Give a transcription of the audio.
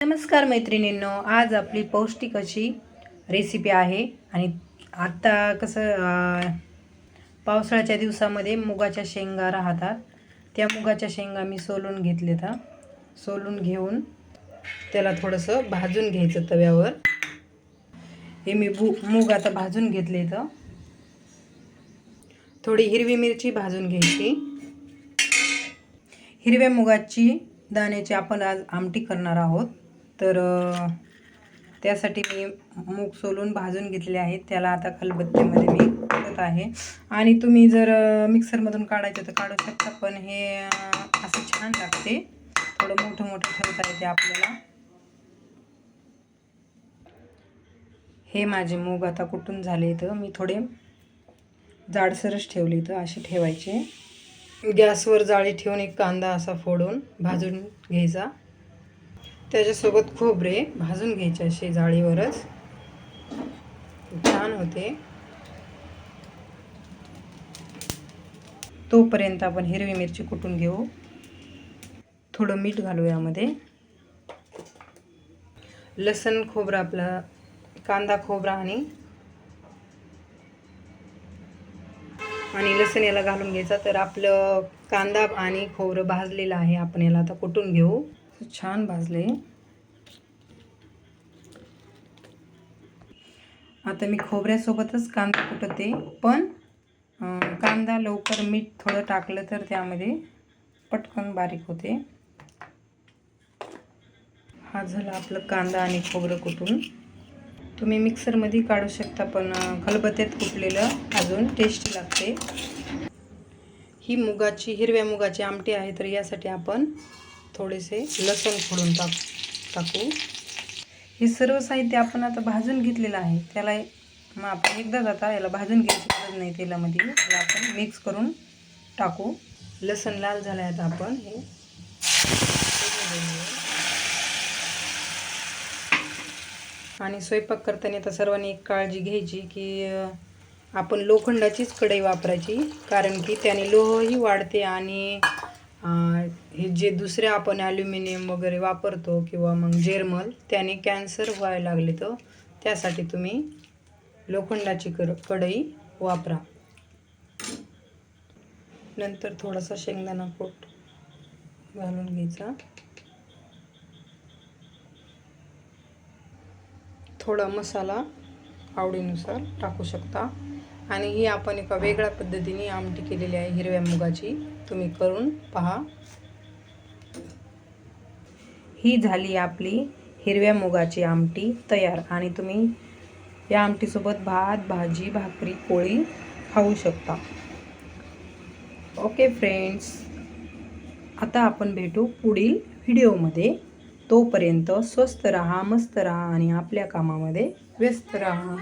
नमस्कार मैत्रिणींनो आज आपली पौष्टिक अशी रेसिपी आहे आणि आत्ता कसं पावसाळ्याच्या दिवसामध्ये मुगाच्या शेंगा राहतात. त्या मुगाच्या शेंगा मी सोलून घेतले तर सोलून घेऊन त्याला थोडंसं भाजून घ्यायचं तव्यावर. हे मी बु मूग आता भाजून घेतले तर थोडी हिरवी मिरची भाजून घ्यायची. हिरव्या मुगाची दाण्याची आपण आज आमटी करणार आहोत. तर त्यासाठी मी मूग सोलून भाजून घेतले आहेत. त्याला आता खलबत्त्यामध्ये मी करत आहे. आणि तुम्ही जर मिक्सरमधून काढायचं तर काढू शकता. पण हे असं छान लागते. थोडं मोठं मोठं ठेवता येते आपल्याला. हे माझे मूग आता कुठून झाले तर मी थोडे जाडसरच ठेवले तर असे ठेवायचे. गॅसवर जाळी ठेवून एक कांदा असा फोडून भाजून घ्यायचा. त्याच्यासोबत खोबरे भाजून घ्यायचे असे जाळीवरच. छान होते. तोपर्यंत आपण हिरवी मिरची कुटून घेऊ. थोडं मीठ घालू यामध्ये. लसण खोबरं आपला कांदा खोबरा आणि आणि लसण याला घालून घ्यायचा. तर आपलं कांदा आणि खोबरं भाजलेलं आहे. आपण याला आता कुटून घेऊ. छान भाजले. आता मी खोबऱ्यासोबतच कांदा कुटते पण कांदा लवकर मीठ थोडं टाकलं तर त्यामध्ये पटकन बारीक होते. हा झाला आपलं कांदा आणि खोबरं कुटून. तुम्ही मिक्सरमध्ये काढू शकता पण खलबत्त्यात कुटलेलं अजून टेस्टी लागते. ही मुगाची हिरव्या मुगाची आमटी आहे तर यासाठी आपण थोडेसे लसूण फोडून टाक टाकू. हे सर्व साहित्य आपण आता भाजून घेतलेलं आहे. त्याला मग आपण एकदाच आता याला भाजून घ्यायची गरज नाही तेलामध्ये. याला आपण मिक्स करून टाकू. लसण लाल झालं आहे आता आपण. हे आणि स्वयंपाक करताना आता सर्वांनी एक काळजी घ्यायची की आपण लोखंडाचीच कढई वापरायची. कारण की त्याने लोहही वाढते आणि जे दुसरे आपण ॲल्युमिनियम वगैरे वापरतो किंवा मग जेरमल त्याने कॅन्सर व्हायला लागले तर त्यासाठी तुम्ही लोखंडाची कर कढई वापरा. नंतर थोडासा शेंगदाणा पोट घालून घ्यायचा. थोडा मसाला आवडीनुसार टाकू शकता. आणि ही आपण एका वेगळ्या पद्धतीने आमटी केलेली आहे हिरव्या मुगाची. तुम्ही करून पहा. ही झाली आपली हिरव्या मुगाची आमटी तयार. आणि तुम्ही या आमटीसोबत भात भाजी भाकरी पोळी खाऊ शकता. ओके फ्रेंड्स आता आपण भेटू पुढील व्हिडिओमध्ये. तोपर्यंत स्वस्त रहा मस्त रहा आणि आपल्या कामामध्ये व्यस्त रहा.